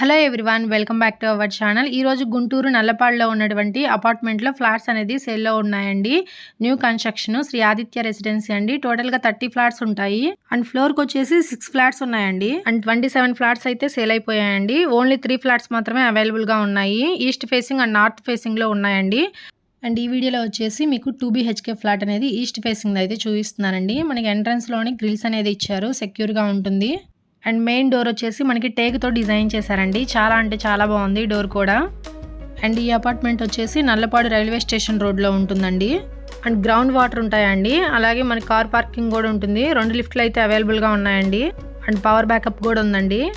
Hello everyone welcome back to our channel. ఈరోజు గుంటూరు నల్లపాడులో ఉన్నటువంటి అపార్ట్మెంట్లో ఫ్లాట్స్ అనేది సేల్లో ఉన్నాయండి. New construction Sri Aditya residency అండి. టోటల్గా థర్టీ ఫ్లాట్స్ ఉంటాయి. అండ్ ఫ్లోర్కి వచ్చేసి సిక్స్ ఫ్లాట్స్ ఉన్నాయండి. అండ్ ట్వంటీ సెవెన్ ఫ్లాట్స్ అయితే సేల్ అయిపోయాయండి. ఓన్లీ త్రీ ఫ్లాట్స్ మాత్రమే అవైలబుల్గా ఉన్నాయి. ఈస్ట్ ఫేసింగ్ అండ్ నార్త్ ఫేసింగ్లో ఉన్నాయండి. అండ్ ఈ వీడియోలో వచ్చేసి మీకు టూ బీహెచ్కే ఫ్లాట్ అనేది ఈస్ట్ ఫేసింగ్ అయితే చూపిస్తున్నానండి. మనకి ఎంట్రన్స్లోని గ్రిల్స్ అనేది ఇచ్చారు. సెక్యూర్గా ఉంటుంది. అండ్ మెయిన్ డోర్ వచ్చేసి మనకి టేక్తో డిజైన్ చేశారండి. చాలా అంటే చాలా బాగుంది డోర్ కూడా. అండ్ ఈ అపార్ట్మెంట్ వచ్చేసి నల్లపాడు రైల్వే స్టేషన్ రోడ్లో ఉంటుందండి. అండ్ గ్రౌండ్ వాటర్ ఉంటాయండి. అలాగే మనకి కార్ పార్కింగ్ కూడా ఉంటుంది. రెండు లిఫ్ట్లు అయితే అవైలబుల్గా ఉన్నాయండి. అండ్ పవర్ బ్యాకప్ కూడా ఉందండి.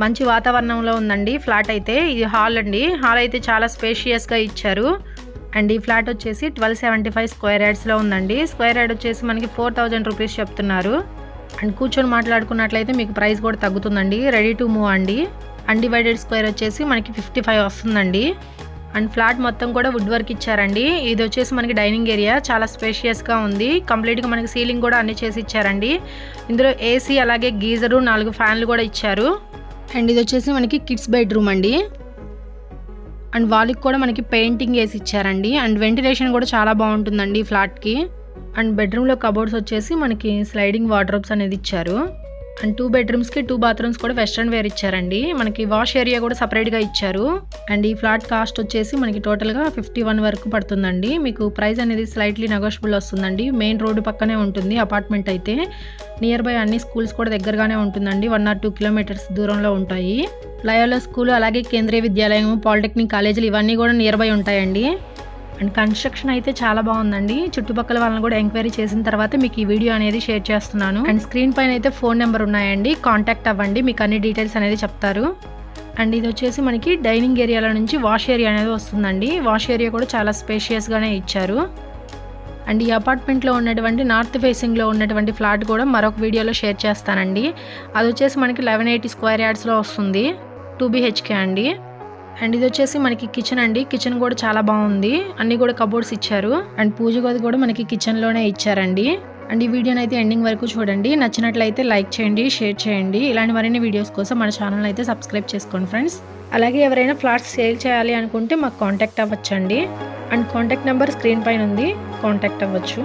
మంచి వాతావరణంలో ఉందండి ఫ్లాట్ అయితే. ఇది హాల్ అండి. హాల్ అయితే చాలా స్పేషియస్గా ఇచ్చారు. అండ్ ఈ ఫ్లాట్ వచ్చేసి ట్వెల్వ్ సెవెంటీ ఫైవ్ స్క్వేర్ యార్డ్స్లో ఉందండి. స్క్వేర్ యార్డ్ వచ్చేసి మనకి ఫోర్ థౌజండ్ రూపీస్ చెప్తున్నారు. అండ్ కూర్చొని మాట్లాడుకున్నట్లయితే మీకు ప్రైస్ కూడా తగ్గుతుందండి. రెడీ టు మూవ్ అండి. అన్డివైడెడ్ స్క్వేర్ వచ్చేసి మనకి ఫిఫ్టీ ఫైవ్ వస్తుందండి. అండ్ ఫ్లాట్ మొత్తం కూడా వుడ్ వర్క్ ఇచ్చారండి. ఇది వచ్చేసి మనకి డైనింగ్ ఏరియా చాలా స్పేషియస్గా ఉంది. కంప్లీట్గా మనకి సీలింగ్ కూడా అన్ని చేసి ఇచ్చారండి. ఇందులో ఏసీ అలాగే గీజరు నాలుగు ఫ్యాన్లు కూడా ఇచ్చారు. అండ్ ఇది వచ్చేసి మనకి కిడ్స్ బెడ్రూమ్ అండి. అండ్ వాళ్ళకి కూడా మనకి పెయింటింగ్ వేసి ఇచ్చారండి. అండ్ వెంటిలేషన్ కూడా చాలా బాగుంటుందండి ఫ్లాట్కి అండ్ బెడ్రూమ్లో కబోర్డ్స్ వచ్చేసి మనకి స్లైడింగ్ వార్డ్రోబ్స్ అనేది ఇచ్చారు. అండ్ టూ బెడ్రూమ్స్కి టూ బాత్రూమ్స్ కూడా వెస్ట్రన్ వేర్ ఇచ్చారండి. మనకి వాష్ ఏరియా కూడా సపరేట్గా ఇచ్చారు. అండ్ ఈ ఫ్లాట్ కాస్ట్ వచ్చేసి మనకి టోటల్గా ఫిఫ్టీ వన్ వరకు పడుతుందండి. మీకు ప్రైస్ అనేది స్లైట్లీ నెగోషియబుల్ వస్తుందండి. మెయిన్ రోడ్డు పక్కనే ఉంటుంది అపార్ట్మెంట్ అయితే. నియర్ బై అన్ని స్కూల్స్ కూడా దగ్గరగానే ఉంటుందండి. వన్ ఆర్ టూ కిలోమీటర్స్ దూరంలో ఉంటాయి. లయోలో స్కూల్ అలాగే కేంద్రీయ విద్యాలయం పాలిటెక్నిక్ కాలేజీలు ఇవన్నీ కూడా నియర్ బై ఉంటాయండి. అండ్ కన్స్ట్రక్షన్ అయితే చాలా బాగుందండి. చుట్టుపక్కల వాళ్ళని కూడా ఎంక్వైరీ చేసిన తర్వాత మీకు ఈ వీడియో అనేది షేర్ చేస్తున్నాను. అండ్ స్క్రీన్ పైన అయితే ఫోన్ నెంబర్ ఉన్నాయండి. కాంటాక్ట్ అవ్వండి. మీకు అన్ని డీటెయిల్స్ అనేది చెప్తారు. అండ్ ఇది వచ్చేసి మనకి డైనింగ్ ఏరియాలో నుంచి వాష్ ఏరియా అనేది వస్తుందండి. వాష్ ఏరియా కూడా చాలా స్పేషియస్గానే ఇచ్చారు. అండ్ ఈ అపార్ట్మెంట్లో ఉన్నటువంటి నార్త్ ఫేసింగ్లో ఉన్నటువంటి ఫ్లాట్ కూడా మరొక వీడియోలో షేర్ చేస్తానండి. అది వచ్చేసి మనకి లెవెన్ ఎయిటీ స్క్వేర్ యార్డ్స్లో వస్తుంది. టూ బీహెచ్కే అండి. అండ్ ఇది వచ్చేసి మనకి కిచెన్ అండి. కిచెన్ కూడా చాలా బాగుంది. అన్ని కూడా కబోర్డ్స్ ఇచ్చారు. అండ్ పూజ గది కూడా మనకి కిచెన్లోనే ఇచ్చారండి. అండ్ ఈ వీడియోని అయితే ఎండింగ్ వరకు చూడండి. నచ్చినట్లయితే లైక్ చేయండి షేర్ చేయండి. ఇలాంటి మరిన్ని వీడియోస్ కోసం మన ఛానల్ అయితే సబ్స్క్రైబ్ చేసుకోండి ఫ్రెండ్స్ అలాగే ఎవరైనా ఫ్లాట్స్ సేల్ చేయాలి అనుకుంటే మాకు కాంటాక్ట్ అవ్వచ్చండి. అండ్ కాంటాక్ట్ నెంబర్ స్క్రీన్ పైన ఉంది. కాంటాక్ట్ అవ్వచ్చు.